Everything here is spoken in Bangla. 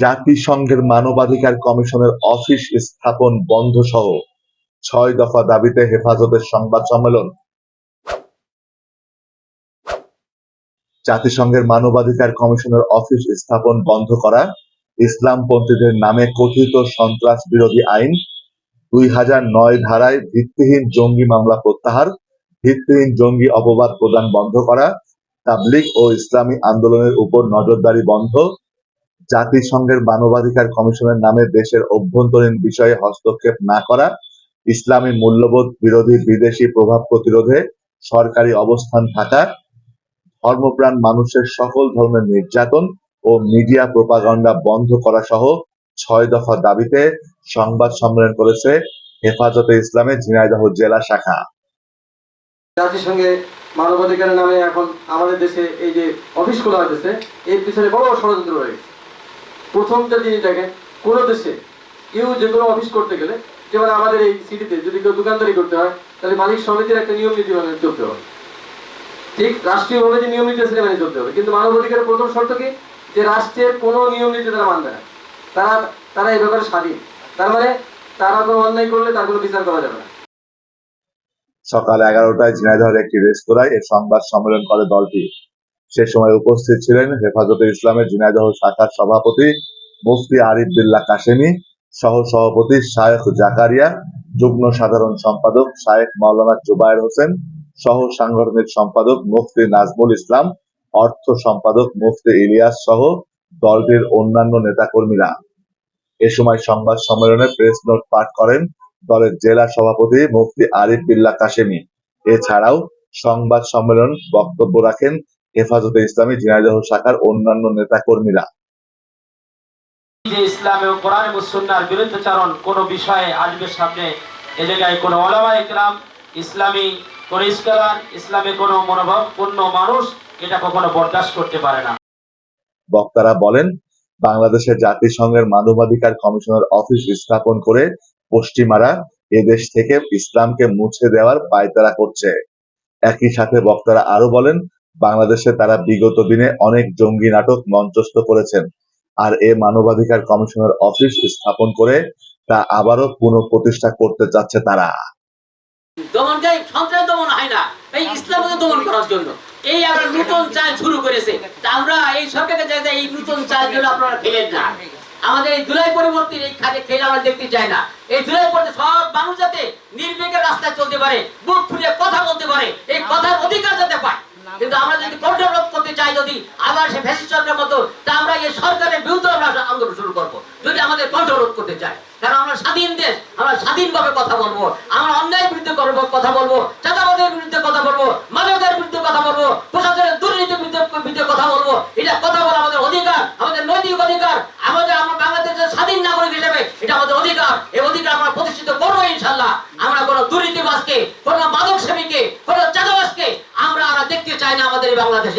জাতিসংঘের মানবাধিকার কমিশনের অফিস স্থাপন বন্ধ সহ ছয় দফা দাবিতে হেফাজতের সংবাদ সম্মেলন। জাতিসংঘের মানবাধিকার কমিশনের অফিস স্থাপন বন্ধ করা, ইসলামপন্থীদের নামে কথিত সন্ত্রাস বিরোধী আইন, দুই হাজার নয় ধারায় ভিত্তিহীন জঙ্গি মামলা প্রত্যাহার, ভিত্তিহীন জঙ্গি অপবাদ প্রদান বন্ধ করা তাবলিক ও ইসলামী আন্দোলনের উপর নজরদারি বন্ধ জাতিসংঘের মানবাধিকার কমিশনের নামে দেশের অভ্যন্তরীণ বিষয়ে হস্তক্ষেপ না করা, ইসলামী মূল্যবোধ বিরোধী বিদেশি প্রভাব প্রতিরোধে সরকারি অবস্থান থাকা, ধর্মপ্রাণ মানুষের সকল ধর্মের নির্যাতন ও মিডিয়া প্রোপাগান্ডা বন্ধ করা সহ ছয় দফা দাবিতে সংবাদ সম্মেলন করেছে হেফাজতে ইসলামের ঝিনাইদহ জেলা শাখা। জাতিসংঘে মানবাধিকারের নামে এখন আমাদের দেশে এই যে অফিস খোলা হয়েছে এর পিছনে বড় ষড়যন্ত্র রয়েছে। প্রথমটা জিনিস দেখেন কোনো দেশে কেউ যে কোনো অফিস করতে গেলে, যেমন আমাদের এই সিটিতে যদি কেউ দোকানদারি করতে হয়, তাহলে মালিক সমিতির একটা নিয়ম নীতি মেনে চলতে হবে। ঠিক রাষ্ট্রীয়ভাবে যে নিয়ম নীতি আছে মেনে চলতে হবে। কিন্তু মানবাধিকারের প্রথম শর্ত কি? যে রাষ্ট্রের কোনো নিয়ম নীতি তারা মানবে না। তারা তারা এই ব্যাপারে স্বাধীন। তার মানে তারা কোনো অন্যায় করলে তার কোনো বিচার করা যাবে না। সকাল এগারোটায় ঝিনাইদহের একটি রেস্তোরাঁয় এ সংবাদ সম্মেলন করে দলটি। সে সময় উপস্থিত ছিলেন হেফাজতে ইসলামের ঝিনাইদহ শাখার সভাপতি মুফতি আরিফ বিল্লাহ কাশেমি সহ সভাপতি শায়েখ জাকারিয়া, যুগ্ম সাধারণ সম্পাদক শায়েখ মাওলানা জুবায়ের হোসেন সহ সাংগঠনিক সম্পাদক মুফতি নাজমুল ইসলাম, অর্থ সম্পাদক মুফতি ইলিয়াস সহ দলটির অন্যান্য নেতাকর্মীরা। এ সময় সংবাদ সম্মেলনে প্রেস নোট পাঠ করেন দলের জেলা সভাপতি মুফতি আরিফ বিল্লা কাশেমি। এছাড়াও সংবাদ সম্মেলন বক্তব্য রাখেন হেফাজতে ইসলামী ঝিনাইদহ শাখার অন্যান্য নেতাকর্মীরা। যে ইসলামে কোরআন এবং সুন্নার বিরুদ্ধাচরণ কোনো বিষয়ে আসবে সামনে এ জায়গায় কোনো ওলামা ইকরাম ইসলামী কোন কোনো মানুষ এটা কখনো বরদাস্ত করতে পারে না। বক্তারা বলেন বাংলাদেশের জাতিসংঘের মানবাধিকার কমিশনের অফিস স্থাপন করে পশ্চিমারা এদেশ থেকে ইসলামকে মুছে দেওয়ার পায়তারা করছে। একই সাথে বক্তারা আরও বলেন বাংলাদেশে তারা বিগত দিনে অনেক জঙ্গি নাটক মঞ্চস্থ করেছেন আর এ মানবাধিকার কমিশনের অফিস স্থাপন করে তা আবারও পুনঃপ্রতিষ্ঠা করতে চাচ্ছে তারা। শুরু করেছে। আমরা এই চাই এই নতুন আমাদের এই জুলাই চাই না। এই জুলাই সব মানুষ যাতে নির্বিঘ্নে রাস্তায় চলতে পারে, বুক ফুলে কথা বলতে পারে, এই কথার অধিকার যাতে পায়। কিন্তু আমরা যদি কন্ট্রোল করতে চাই যদি আবার সে ফ্যাসিস্ট সরকারের মতো, তা আমরা এই সরকারের বিরুদ্ধে আমরা আন্দোলন শুরু করব। যদি আমাদের কন্ট্রোল করতে চাই কারণ আমরা স্বাধীন দেশ, আমরা স্বাধীনভাবে কথা বলব, আমরা অন্যায়ের বিরুদ্ধে কথা বলব চাঁদাবাদের বিরুদ্ধে কথা বলব, মাদকের বিরুদ্ধে কথা বলব, প্রশাসনের দুর্নীতির বিরুদ্ধে বিরুদ্ধে কথা বলব, এটা কথা বলা আমাদের অধিকার, আমাদের নৈতিক অধিকার, আমাদের, আমরা বাংলাদেশের স্বাধীন নাগরিক হিসেবে এটা আমাদের অধিকার, এই অধিকার আমরা প্রতিষ্ঠিত করব ইনশাল্লাহ আমরা কোনো দুর্নীতিবাজকে, কোনো মাদক সেবীকে কোনো চাঁদাবাজকে আমরা আর দেখতে চাই আমাদের বাংলাদেশে।